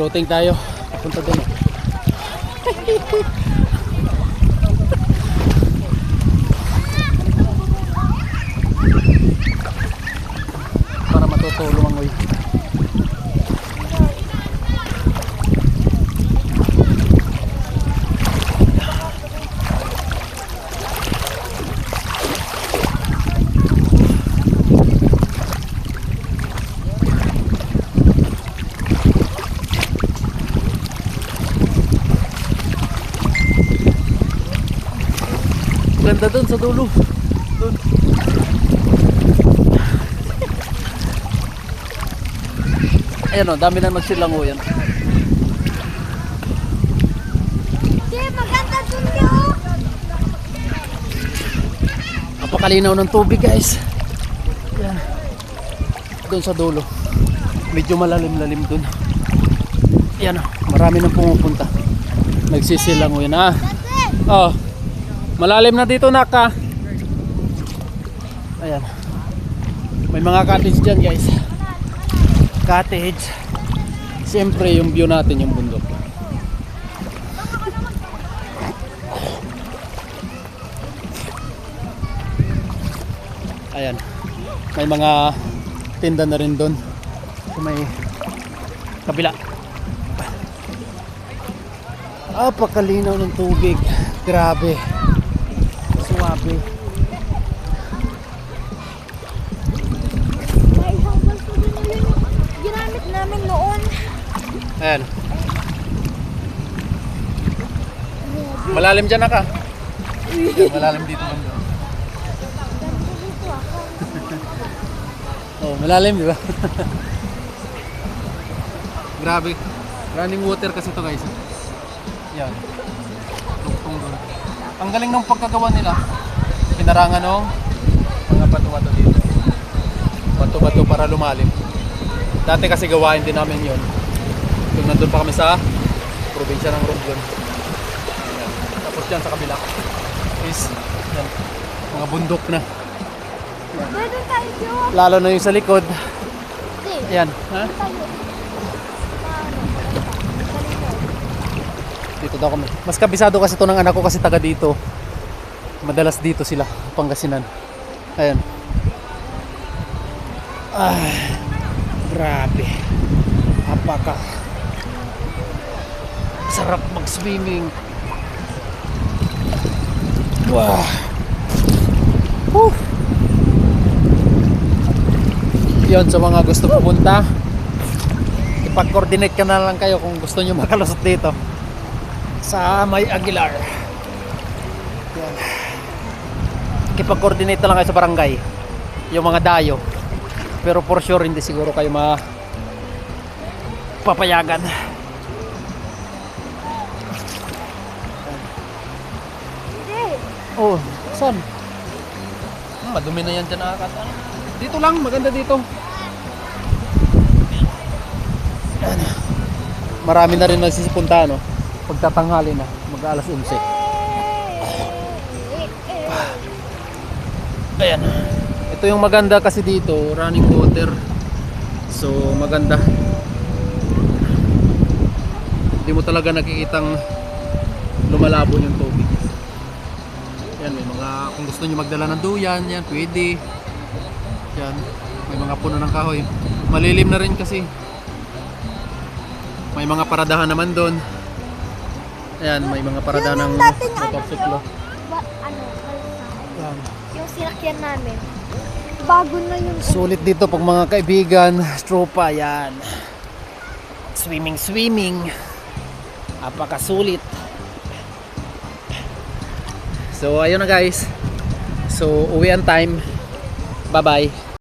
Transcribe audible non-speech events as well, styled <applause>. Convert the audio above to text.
Floating tayo. Papunta doon. <laughs> Ganda doon sa dulo. Doon. Ayan o, dami na magsilango yan. Hindi, maganda dun yun. Napakalinaw ng tubig guys. Yan. Doon sa dulo. Medyo malalim-lalim doon. Yan o, marami nang pumupunta. Nagsisilango yan ah. Oh. Malalim na dito naka. Ayan. May mga cottage dyan guys. Cottage. Siyempre yung view natin yung bundok. Ayan. May mga tinda na rin doon. Sa may kabila. Apakalinaw ng tubig. Grabe. Suwabe. May hanggang sa dun yun. Ginamit namin noon. Ayan. Malalim dyan naka. Ayan, malalim dito man doon. <laughs> Oh, malalim di ba? <laughs> Grabe. Running water kasi to guys. Yan. Tugtong doon. Ang galing ng pagkagawa nila. Pinarangan ng mga bato-bato dito. Bato-bato para lumalim. Dati kasi gawain din namin yon. Kung nandun pa kami sa probinsya ng Romblon. Tapos dyan sa kabila is yan, mga bundok na. Lalo na yung sa likod. Ayan. Ha? Dito daw kami. Mas kabisado kasi to ng anak ko kasi taga dito. Madalas dito sila, Pangasinan. Ayan. Ay, grabe. Apaka. Sarap mag-swimming. Wow. Whew. Yun, sa mga gusto pumunta, ipag-coordinate ka na lang kayo kung gusto nyo makalusot dito sa May Aguilar. Yan. Kipag-coordinate na lang kayo sa barangay. Yung mga dayo. Pero for sure hindi siguro kayo ma papayagan. Oh, saan? Hmm, madumi na yan dyan nakakata. Dito lang, maganda dito. Marami na rin nagsisipunta, no? Pagtatanghali na, mag alas 11. Ayan. Ito yung maganda kasi dito, running water. So, maganda. Hindi mo talaga nakikitang lumalabo yung tubig. Yan, may mga, kung gusto nyo magdala ng duyan, yan, pwede. Yan, may mga puno ng kahoy. Malilim na rin kasi. May mga paradahan naman doon. Ayan, may mga paradahan ng ano motorsiklo. ano. Yan. Yung sinakyan namin. Bago na yung Sulit dito pag mga kaibigan, tropa, yan. Swimming, swimming. Apakasulit. So, ayun na guys. So, uwi ang time. Bye-bye.